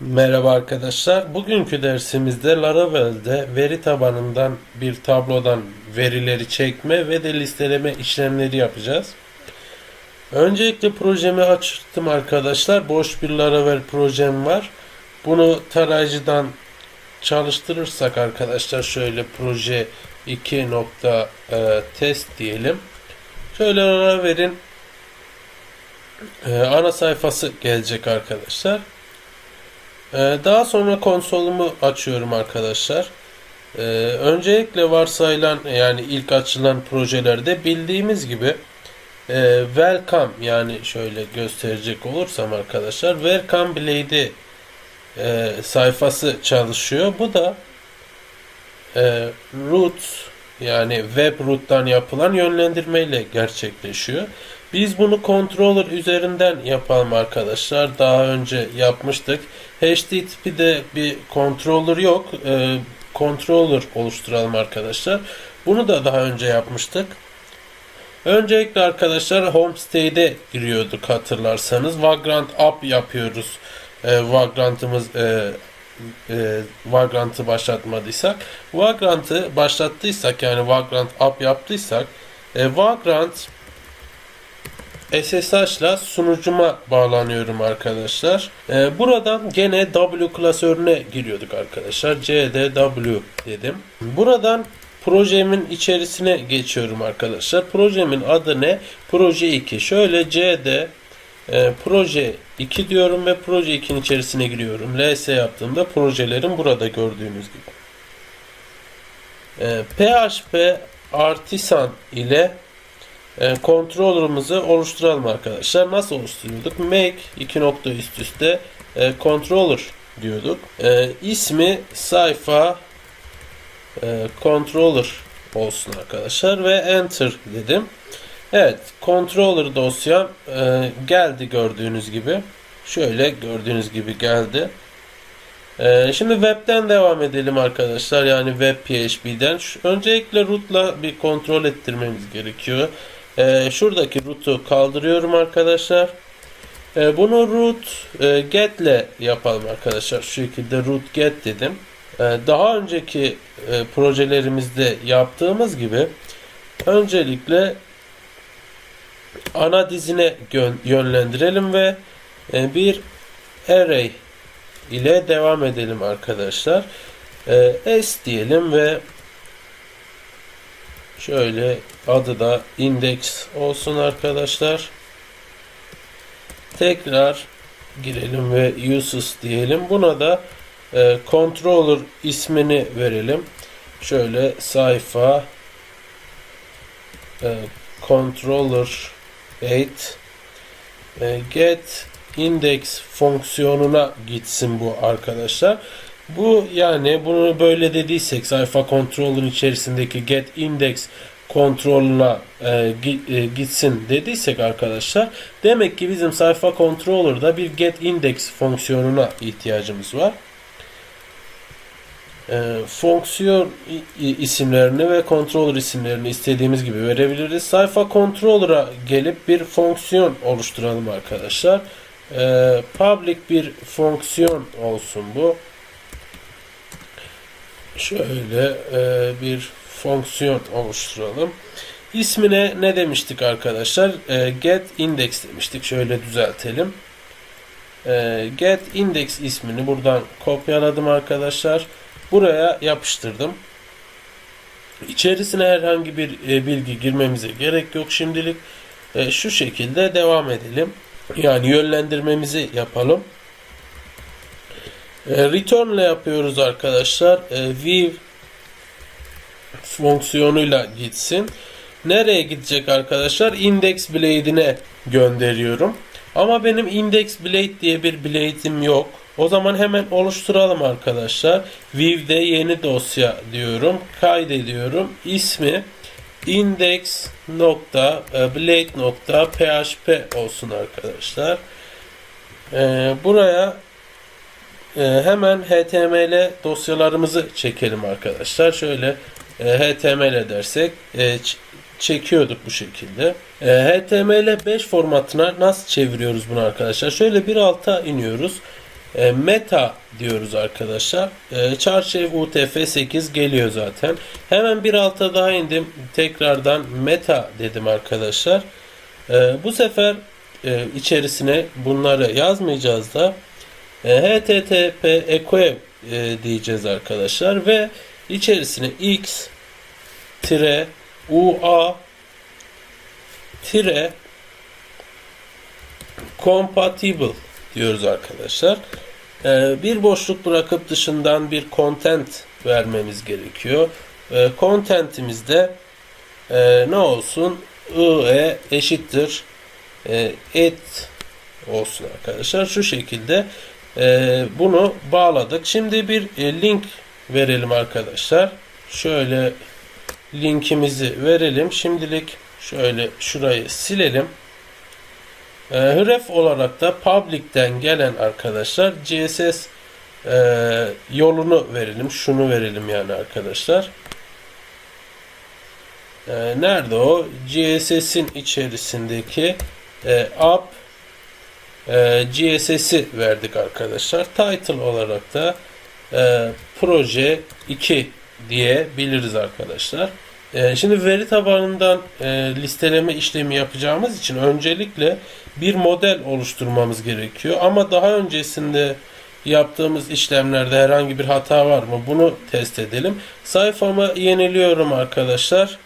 Merhaba arkadaşlar. Bugünkü dersimizde Laravel'de veri tabanından bir tablodan verileri çekme ve de listeleme işlemleri yapacağız. Öncelikle projemi açtım arkadaşlar. Boş bir Laravel projem var. Bunu tarayıcıdan çalıştırırsak arkadaşlar şöyle proje 2 nokta e, test diyelim. Şöyle Laravel'in e, ana sayfası gelecek arkadaşlar. Ee, Daha sonra konsolumu açıyorum arkadaşlar. Ee, Öncelikle varsayılan yani ilk açılan projelerde bildiğimiz gibi e, Welcome yani şöyle gösterecek olursam arkadaşlar Welcome Blade'i e, sayfası çalışıyor. Bu da e, root yani web root'tan yapılan yönlendirmeyle gerçekleşiyor. Biz bunu controller üzerinden yapalım arkadaşlar. Daha önce yapmıştık. HTTP'de bir controller yok. Ee, controller oluşturalım arkadaşlar. Bunu da daha önce yapmıştık. Öncelikle arkadaşlar Homestade'e giriyorduk hatırlarsanız. Vagrant App yapıyoruz. Ee, Vagrant'ımız e, e, Vagrant'ı başlatmadıysak. Vagrant'ı başlattıysak yani Vagrant App yaptıysak e, Vagrant SSH ile sunucuma bağlanıyorum arkadaşlar. Ee, buradan gene W klasörüne giriyorduk arkadaşlar. CDW dedim. Buradan projemin içerisine geçiyorum arkadaşlar. Projemin adı ne? Proje 2. Şöyle CD e, proje 2 diyorum ve proje 2'nin içerisine giriyorum. LS yaptığımda projelerim burada gördüğünüz gibi. E, PHP Artisan ile e, controller'ımızı oluşturalım arkadaşlar. Nasıl oluşturuyorduk? Make iki nokta üst üste e, controller diyorduk. E, ismi sayfa e, controller olsun arkadaşlar ve enter dedim. Evet controller dosyam e, geldi gördüğünüz gibi. Şöyle gördüğünüz gibi geldi. Ee, şimdi webten devam edelim arkadaşlar. Yani web PHP'den. Öncelikle root'la bir kontrol ettirmemiz gerekiyor. Ee, şuradaki root'u kaldırıyorum arkadaşlar. Ee, bunu root e, get'le yapalım arkadaşlar. Şu şekilde root get dedim. Ee, daha önceki e, projelerimizde yaptığımız gibi öncelikle ana dizine yönlendirelim ve e, bir array ile devam edelim arkadaşlar. Ee, S diyelim ve şöyle adı da index olsun arkadaşlar. Tekrar girelim ve uses diyelim. Buna da e, controller ismini verelim. Şöyle sayfa e, controller 8 e, get index fonksiyonuna gitsin bu arkadaşlar. Bu yani bunu böyle dediysek sayfa controller'ın içerisindeki get index kontrolüne e, e, gitsin dediysek arkadaşlar demek ki bizim sayfa controller'da bir get index fonksiyonuna ihtiyacımız var. E, fonksiyon isimlerini ve controller isimlerini istediğimiz gibi verebiliriz. Sayfa controller'a gelip bir fonksiyon oluşturalım arkadaşlar. E, public bir fonksiyon olsun bu. Şöyle e, bir fonksiyon oluşturalım. İsmine ne demiştik arkadaşlar? E, get index demiştik. Şöyle düzeltelim. E, get index ismini buradan kopyaladım arkadaşlar. Buraya yapıştırdım. İçerisine herhangi bir e, bilgi girmemize gerek yok şimdilik. E, şu şekilde devam edelim. Yani yönlendirmemizi yapalım. E, return ile yapıyoruz arkadaşlar. E, view fonksiyonuyla gitsin. Nereye gidecek arkadaşlar? Index blade'ine gönderiyorum. Ama benim index blade diye bir blade'im yok. O zaman hemen oluşturalım arkadaşlar. View'de yeni dosya diyorum. Kaydediyorum. İsmi index.blade.php olsun arkadaşlar. Ee, buraya e, hemen HTML dosyalarımızı çekelim arkadaşlar. Şöyle e, HTML dersek e, çekiyorduk bu şekilde. E, HTML 5 formatına nasıl çeviriyoruz bunu arkadaşlar? Şöyle bir alta iniyoruz. Meta diyoruz arkadaşlar. Çarşev UTF 8 geliyor zaten. Hemen bir alta daha indim. Tekrardan meta dedim arkadaşlar. Bu sefer içerisine bunları yazmayacağız da http equev e, diyeceğiz arkadaşlar ve içerisine x tire ua tire compatible diyoruz arkadaşlar. Ee, bir boşluk bırakıp dışından bir content vermemiz gerekiyor. Ee, contentimizde e, ne olsun? ie eşittir e, et olsun arkadaşlar. Şu şekilde e, bunu bağladık. Şimdi bir e, link verelim arkadaşlar. Şöyle linkimizi verelim. Şimdilik şöyle şurayı silelim. E, href olarak da public'ten gelen arkadaşlar CSS e, yolunu verelim. Şunu verelim yani arkadaşlar. E, nerede o? CSS'in içerisindeki e, app e, GSS'i verdik arkadaşlar. Title olarak da e, proje 2 diyebiliriz arkadaşlar. E, şimdi veri tabanından e, listeleme işlemi yapacağımız için öncelikle bir model oluşturmamız gerekiyor. Ama daha öncesinde yaptığımız işlemlerde herhangi bir hata var mı? Bunu test edelim. Sayfamı yeniliyorum arkadaşlar.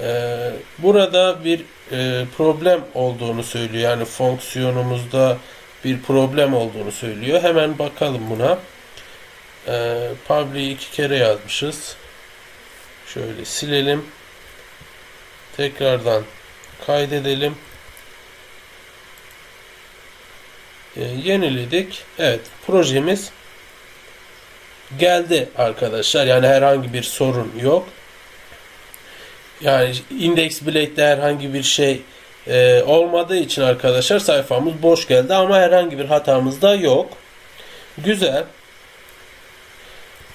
Ee, burada bir e, problem olduğunu söylüyor. Yani fonksiyonumuzda bir problem olduğunu söylüyor. Hemen bakalım buna. Ee, public'i iki kere yazmışız. Şöyle silelim. Tekrardan kaydedelim. Ee, yeniledik. Evet projemiz geldi arkadaşlar. Yani herhangi bir sorun yok. Yani index blade'de herhangi bir şey e, olmadığı için arkadaşlar sayfamız boş geldi ama herhangi bir hatamız da yok. Güzel.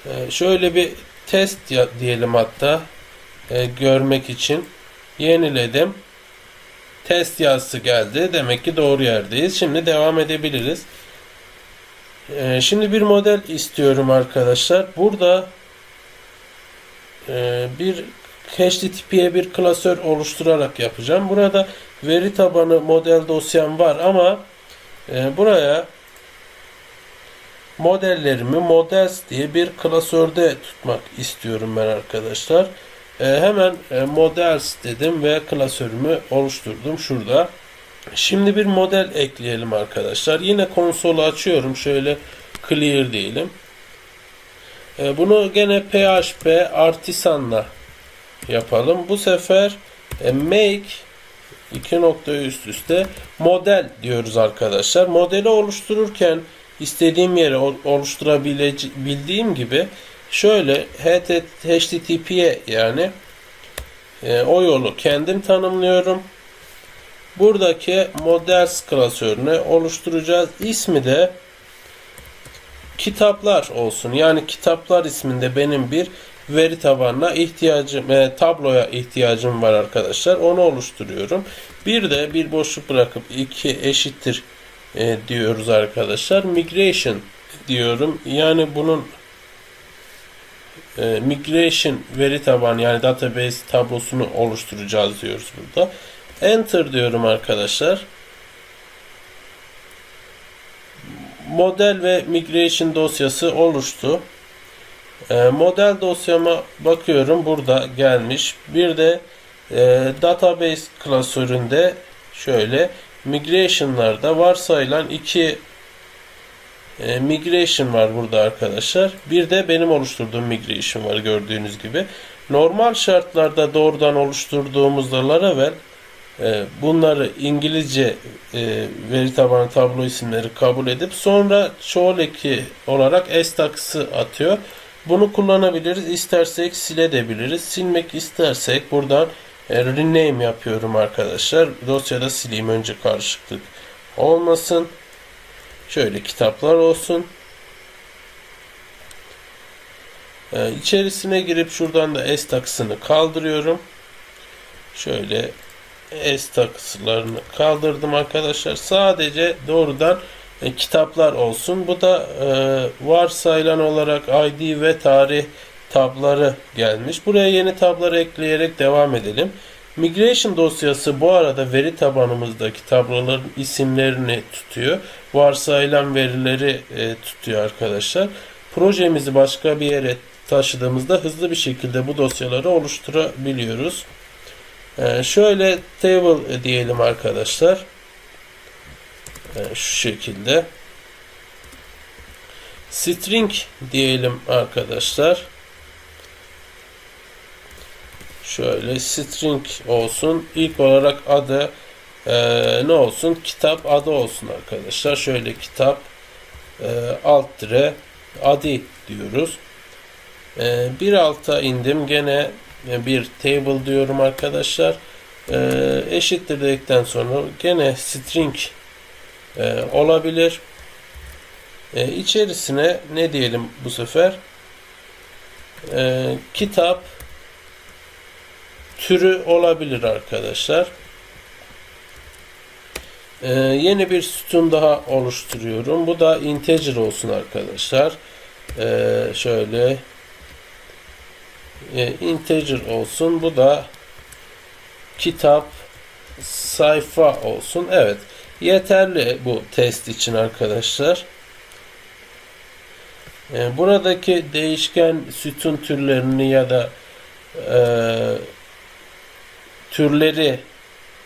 E, şöyle bir test ya, diyelim hatta e, görmek için yeniledim. Test yazısı geldi. Demek ki doğru yerdeyiz. Şimdi devam edebiliriz. E, şimdi bir model istiyorum arkadaşlar. Burada e, bir HTTP'ye bir klasör oluşturarak yapacağım. Burada veri tabanı model dosyam var ama e, buraya modellerimi models diye bir klasörde tutmak istiyorum ben arkadaşlar. E, hemen e, models dedim ve klasörümü oluşturdum şurada. Şimdi bir model ekleyelim arkadaşlar. Yine konsolu açıyorum. Şöyle clear diyelim. E, bunu gene PHP Artisan'la yapalım. Bu sefer e, make iki nokta üst üste model diyoruz arkadaşlar. Modeli oluştururken istediğim yere oluşturabildiğim gibi şöyle HTTP'ye yani e, o yolu kendim tanımlıyorum. Buradaki models klasörünü oluşturacağız. İsmi de kitaplar olsun. Yani kitaplar isminde benim bir veri tabanına ihtiyacım, e, tabloya ihtiyacım var arkadaşlar. Onu oluşturuyorum. Bir de bir boşluk bırakıp iki eşittir e, diyoruz arkadaşlar. Migration diyorum. Yani bunun e, migration veri tabanı yani database tablosunu oluşturacağız diyoruz burada. Enter diyorum arkadaşlar. Model ve migration dosyası oluştu. E, model dosyama bakıyorum. Burada gelmiş. Bir de e, database klasöründe şöyle migration'larda varsayılan iki e, migration var burada arkadaşlar. Bir de benim oluşturduğum migration var gördüğünüz gibi. Normal şartlarda doğrudan oluşturduğumuzda Laravel e, bunları İngilizce e, veri tabanı tablo isimleri kabul edip sonra çoğul eki olarak s atıyor. Bunu kullanabiliriz. İstersek silebiliriz. Silmek istersek buradan e, rename yapıyorum arkadaşlar. Dosyada sileyim önce karışıklık olmasın. Şöyle kitaplar olsun. Ee, içerisine girip şuradan da S takısını kaldırıyorum. Şöyle S takıslarını kaldırdım arkadaşlar. Sadece doğrudan e, kitaplar olsun. Bu da e, varsayılan olarak ID ve tarih tabları gelmiş. Buraya yeni tabları ekleyerek devam edelim. Migration dosyası bu arada veri tabanımızdaki tabloların isimlerini tutuyor. Varsayılan verileri e, tutuyor arkadaşlar. Projemizi başka bir yere taşıdığımızda hızlı bir şekilde bu dosyaları oluşturabiliyoruz. E, şöyle table diyelim arkadaşlar. E, şu şekilde. String diyelim arkadaşlar. Şöyle string olsun. İlk olarak adı e, ne olsun? Kitap adı olsun arkadaşlar. Şöyle kitap e, alt dire adi diyoruz. E, bir alta indim. Gene bir table diyorum arkadaşlar. E, eşittir dedikten sonra gene string e, olabilir. E, içerisine ne diyelim bu sefer? E, kitap türü olabilir arkadaşlar. Ee, yeni bir sütun daha oluşturuyorum. Bu da integer olsun arkadaşlar. Ee, şöyle e, integer olsun. Bu da kitap sayfa olsun. Evet. Yeterli bu test için arkadaşlar. Ee, buradaki değişken sütun türlerini ya da e, türleri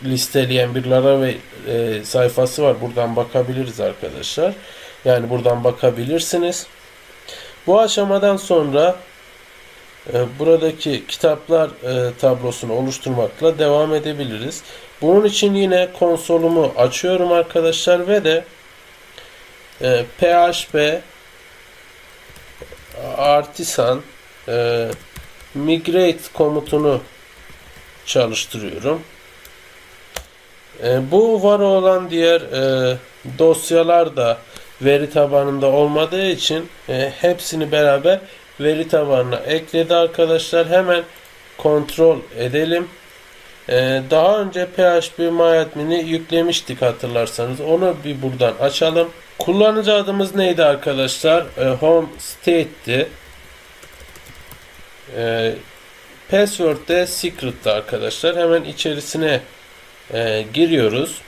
listeleyen bir Laravel e, sayfası var. Buradan bakabiliriz arkadaşlar. Yani buradan bakabilirsiniz. Bu aşamadan sonra e, buradaki kitaplar e, tablosunu oluşturmakla devam edebiliriz. Bunun için yine konsolumu açıyorum arkadaşlar ve de e, php artisan e, migrate komutunu çalıştırıyorum. E, bu var olan diğer e, dosyalar da veri tabanında olmadığı için e, hepsini beraber veri tabanına ekledi arkadaşlar. Hemen kontrol edelim. E, daha önce PHP MyAdmin'i yüklemiştik hatırlarsanız. Onu bir buradan açalım. Kullanıcı adımız neydi arkadaşlar? E, home state'ti. E, Password de secret'tı arkadaşlar. Hemen içerisine e, giriyoruz.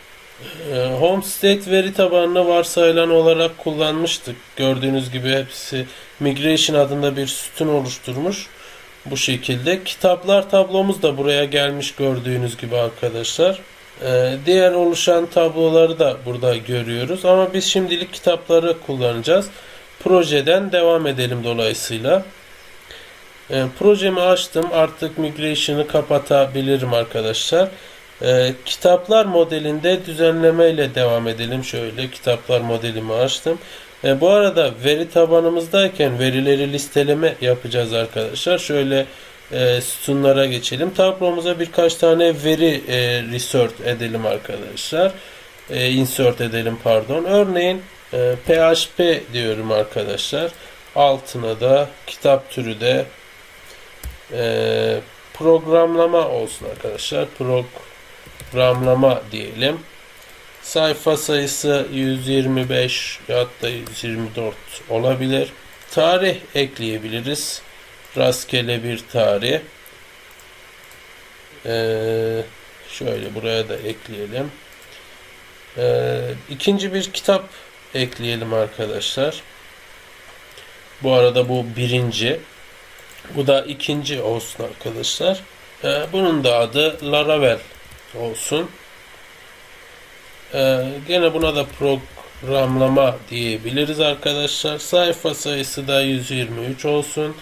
E, Homestate veri tabanını varsayılan olarak kullanmıştık. Gördüğünüz gibi hepsi Migration adında bir sütun oluşturmuş. Bu şekilde. Kitaplar tablomuz da buraya gelmiş gördüğünüz gibi arkadaşlar. E, diğer oluşan tabloları da burada görüyoruz. Ama biz şimdilik kitapları kullanacağız. Projeden devam edelim dolayısıyla. E, projemi açtım. Artık migration'ı kapatabilirim arkadaşlar. E, kitaplar modelinde düzenleme ile devam edelim. Şöyle kitaplar modelimi açtım. E, bu arada veri tabanımızdayken verileri listeleme yapacağız arkadaşlar. Şöyle e, sütunlara geçelim. Tablomuza birkaç tane veri e, resort edelim arkadaşlar. E, insert edelim pardon. Örneğin e, PHP diyorum arkadaşlar. Altına da kitap türü de e, programlama olsun arkadaşlar. Programlama diyelim. Sayfa sayısı 125 ya da 124 olabilir. Tarih ekleyebiliriz. Rastgele bir tarih. Ee, şöyle buraya da ekleyelim. Ee, ikinci bir kitap ekleyelim arkadaşlar. Bu arada bu birinci. Bu da ikinci olsun arkadaşlar. Ee, bunun da adı Laravel olsun. Ee, gene buna da programlama diyebiliriz arkadaşlar. Sayfa sayısı da 123 olsun.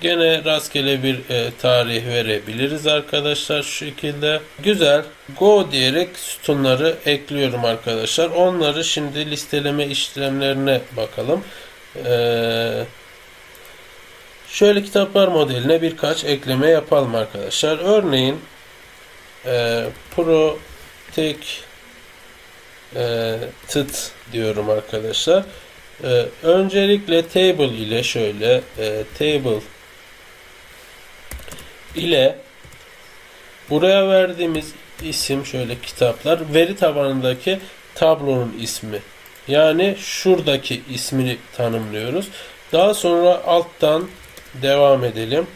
Gene rastgele bir e, tarih verebiliriz arkadaşlar şu şekilde. Güzel. Go diyerek sütunları ekliyorum arkadaşlar. Onları şimdi listeleme işlemlerine bakalım. Eee Şöyle kitaplar modeline birkaç ekleme yapalım arkadaşlar. Örneğin e, Pro Tek e, tıt diyorum arkadaşlar. E, öncelikle table ile şöyle e, table ile buraya verdiğimiz isim şöyle kitaplar veri tabanındaki tablonun ismi yani şuradaki ismini tanımlıyoruz. Daha sonra alttan devam edelim.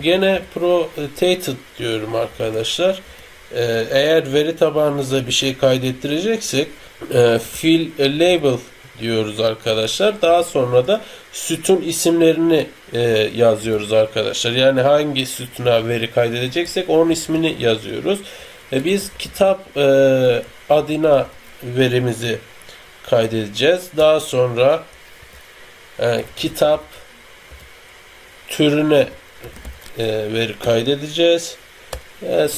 Gene protected diyorum arkadaşlar. Ee, eğer veri tabanınıza bir şey kaydettireceksek e, fill label diyoruz arkadaşlar. Daha sonra da sütun isimlerini e, yazıyoruz arkadaşlar. Yani hangi sütuna veri kaydedeceksek onun ismini yazıyoruz. E, biz kitap e, adına verimizi kaydedeceğiz. Daha sonra e, kitap türüne e, veri kaydedeceğiz. E,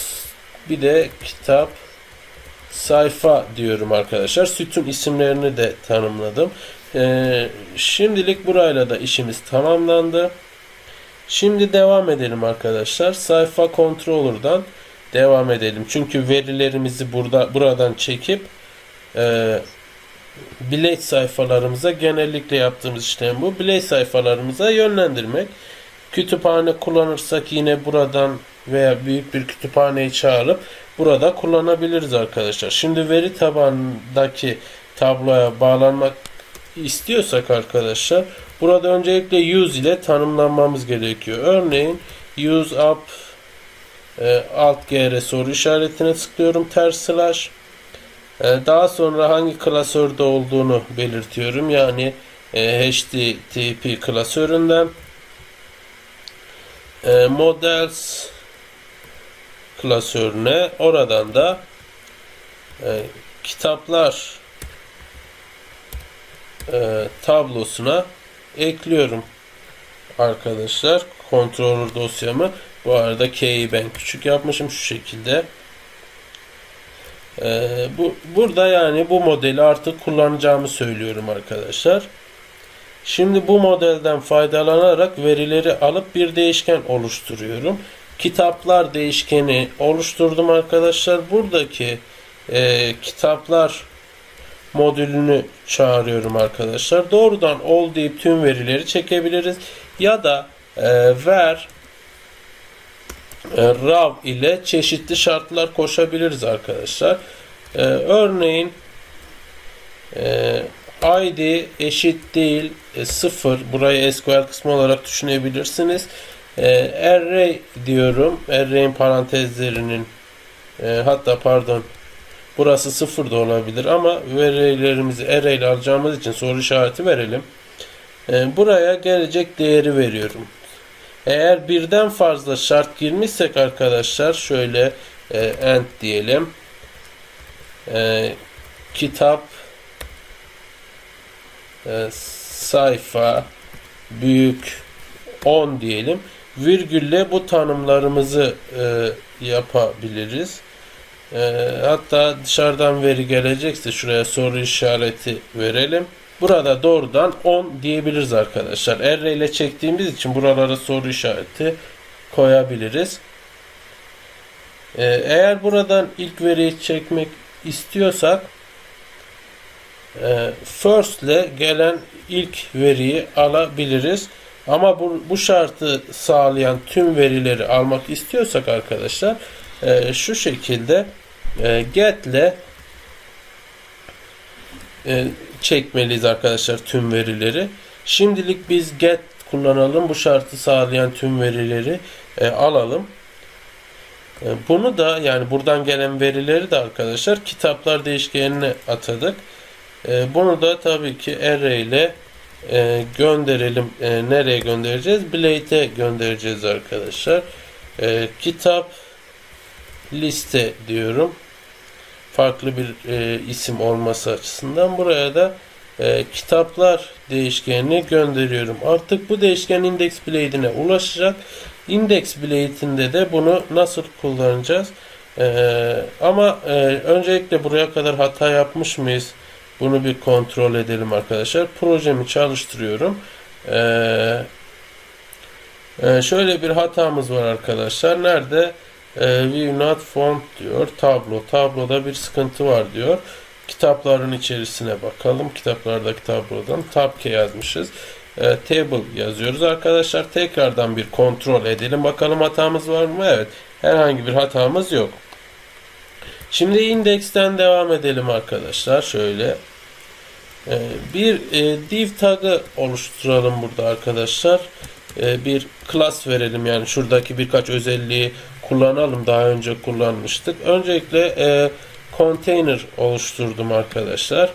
bir de kitap sayfa diyorum arkadaşlar. Sütun isimlerini de tanımladım. E, şimdilik burayla da işimiz tamamlandı. Şimdi devam edelim arkadaşlar. Sayfa controller'dan devam edelim. Çünkü verilerimizi burada buradan çekip e, Blade sayfalarımıza genellikle yaptığımız işlem bu. Blade sayfalarımıza yönlendirmek. Kütüphane kullanırsak yine buradan veya büyük bir kütüphaneyi çağırıp burada kullanabiliriz arkadaşlar. Şimdi veri tabanındaki tabloya bağlanmak istiyorsak arkadaşlar burada öncelikle use ile tanımlanmamız gerekiyor. Örneğin use up e, alt gr soru işaretine tıklıyorum ters slash e, daha sonra hangi klasörde olduğunu belirtiyorum. Yani e, HTTP klasöründen e, models klasörüne oradan da e, kitaplar e, tablosuna ekliyorum arkadaşlar. Controller dosyamı. Bu arada K'yi ben küçük yapmışım şu şekilde. Ee, bu burada yani bu modeli artık kullanacağımı söylüyorum arkadaşlar. Şimdi bu modelden faydalanarak verileri alıp bir değişken oluşturuyorum. Kitaplar değişkeni oluşturdum arkadaşlar. Buradaki e, kitaplar modülünü çağırıyorum arkadaşlar. Doğrudan all deyip tüm verileri çekebiliriz. Ya da e, ver e, raw ile çeşitli şartlar koşabiliriz arkadaşlar. E, örneğin e, id eşit değil e, 0 burayı SQL kısmı olarak düşünebilirsiniz. E, array diyorum. Array'in parantezlerinin e, hatta pardon burası 0 da olabilir ama verilerimizi array ile alacağımız için soru işareti verelim. E, buraya gelecek değeri veriyorum. Eğer birden fazla şart girmişsek arkadaşlar şöyle e, end diyelim. E, kitap e, sayfa büyük 10 diyelim. Virgülle bu tanımlarımızı e, yapabiliriz. E, hatta dışarıdan veri gelecekse şuraya soru işareti verelim. Burada doğrudan 10 diyebiliriz arkadaşlar. Array ile çektiğimiz için buralara soru işareti koyabiliriz. Ee, eğer buradan ilk veriyi çekmek istiyorsak e, first ile gelen ilk veriyi alabiliriz. Ama bu, bu şartı sağlayan tüm verileri almak istiyorsak arkadaşlar e, şu şekilde e, get e, çekmeliyiz arkadaşlar tüm verileri. Şimdilik biz get kullanalım. Bu şartı sağlayan tüm verileri e, alalım. E, bunu da yani buradan gelen verileri de arkadaşlar kitaplar değişkenine atadık. E, bunu da tabii ki array ile e, gönderelim. E, nereye göndereceğiz? Blade'e göndereceğiz arkadaşlar. E, kitap liste diyorum farklı bir isim olması açısından buraya da kitaplar değişkenini gönderiyorum. Artık bu değişken index blade'ine ulaşacak. Index blade'inde de bunu nasıl kullanacağız? E, ama e, öncelikle buraya kadar hata yapmış mıyız? Bunu bir kontrol edelim arkadaşlar. Projemi çalıştırıyorum. E, e, şöyle bir hatamız var arkadaşlar. Nerede? e, view not font diyor. Tablo. Tabloda bir sıkıntı var diyor. Kitapların içerisine bakalım. Kitaplardaki tablodan tab key yazmışız. E, table yazıyoruz arkadaşlar. Tekrardan bir kontrol edelim. Bakalım hatamız var mı? Evet. Herhangi bir hatamız yok. Şimdi indeksten devam edelim arkadaşlar. Şöyle. Ee, bir e, div tagı oluşturalım burada arkadaşlar. Ee, bir class verelim yani şuradaki birkaç özelliği kullanalım. Daha önce kullanmıştık. Öncelikle e, container oluşturdum arkadaşlar.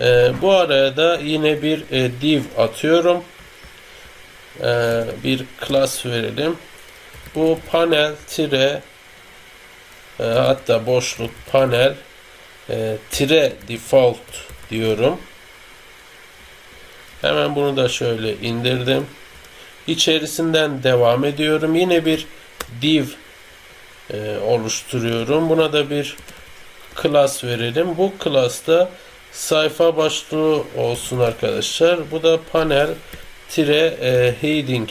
Ee, bu araya da yine bir e, div atıyorum. Bir class verelim. Bu panel tire hatta boşluk panel tire default diyorum. Hemen bunu da şöyle indirdim. İçerisinden devam ediyorum. Yine bir div e, oluşturuyorum. Buna da bir class verelim. Bu class'ta sayfa başlığı olsun arkadaşlar. Bu da panel tire e, heading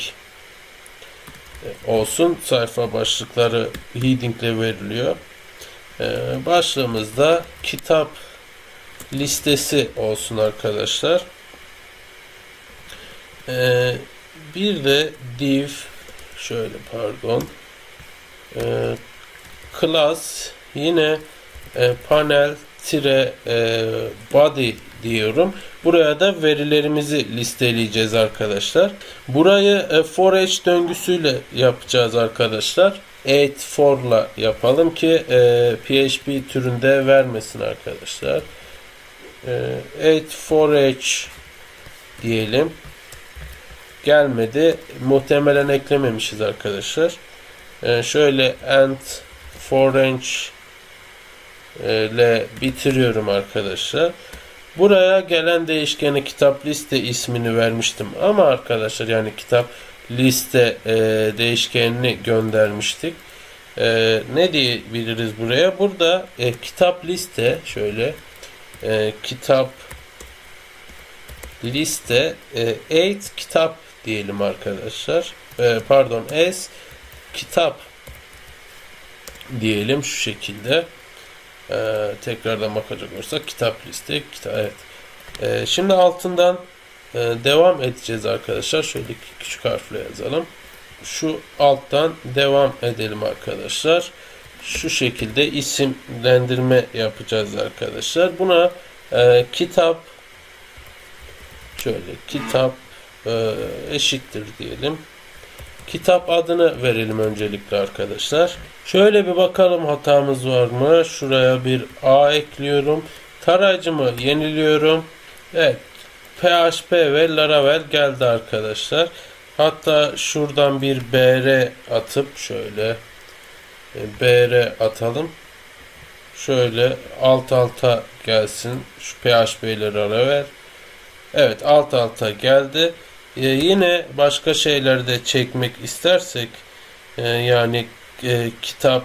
olsun. Sayfa başlıkları heading ile veriliyor. E, başlığımızda kitap listesi olsun arkadaşlar. E, bir de div şöyle pardon e, class yine e, panel tire e, body diyorum. Buraya da verilerimizi listeleyeceğiz arkadaşlar. Burayı e, for each döngüsüyle yapacağız arkadaşlar. 8 for ile yapalım ki e, PHP türünde vermesin arkadaşlar. E, 8 for each diyelim. Gelmedi. Muhtemelen eklememişiz arkadaşlar. E, şöyle and for range ile bitiriyorum arkadaşlar. Buraya gelen değişkeni kitap liste ismini vermiştim. Ama arkadaşlar yani kitap liste e, değişkenini göndermiştik. E, ne diyebiliriz buraya? Burada e, kitap liste şöyle e, kitap liste e, 8 kitap diyelim arkadaşlar. E, pardon S kitap diyelim şu şekilde. Ee, tekrardan bakacak olursak kitap liste kitap evet. Ee, şimdi altından e, devam edeceğiz arkadaşlar. Şöyle küçük harfle yazalım. Şu alttan devam edelim arkadaşlar. Şu şekilde isimlendirme yapacağız arkadaşlar. Buna e, kitap şöyle kitap e, eşittir diyelim. Kitap adını verelim öncelikle arkadaşlar. Şöyle bir bakalım hatamız var mı? Şuraya bir A ekliyorum. Tarayıcımı yeniliyorum. Evet. PHP ve Laravel geldi arkadaşlar. Hatta şuradan bir BR atıp şöyle BR atalım. Şöyle alt alta gelsin. Şu PHP ile Laravel. Evet alt alta geldi. Ee, yine başka şeyler de çekmek istersek e, yani e, kitap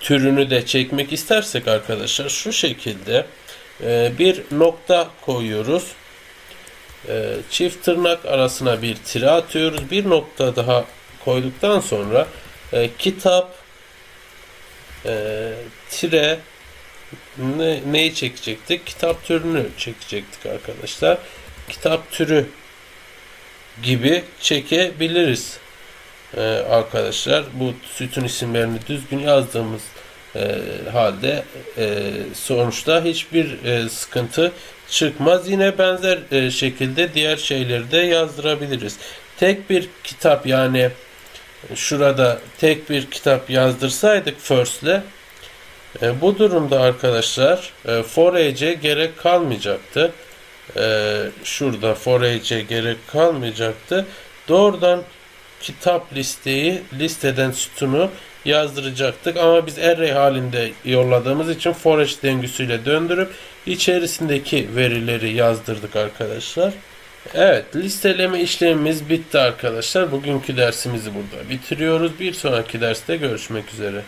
türünü de çekmek istersek arkadaşlar şu şekilde e, bir nokta koyuyoruz. E, çift tırnak arasına bir tire atıyoruz. Bir nokta daha koyduktan sonra e, kitap e, tire ne, neyi çekecektik? Kitap türünü çekecektik arkadaşlar. Kitap türü gibi çekebiliriz ee, arkadaşlar. Bu sütun isimlerini düzgün yazdığımız e, halde e, sonuçta hiçbir e, sıkıntı çıkmaz. Yine benzer e, şekilde diğer şeyleri de yazdırabiliriz. Tek bir kitap yani şurada tek bir kitap yazdırsaydık first'le e, bu durumda arkadaşlar e, for ece gerek kalmayacaktı. E, şurada for ece gerek kalmayacaktı. Doğrudan kitap listeyi listeden sütunu yazdıracaktık ama biz array halinde yolladığımız için for each döngüsüyle döndürüp içerisindeki verileri yazdırdık arkadaşlar. Evet listeleme işlemimiz bitti arkadaşlar. Bugünkü dersimizi burada bitiriyoruz. Bir sonraki derste görüşmek üzere.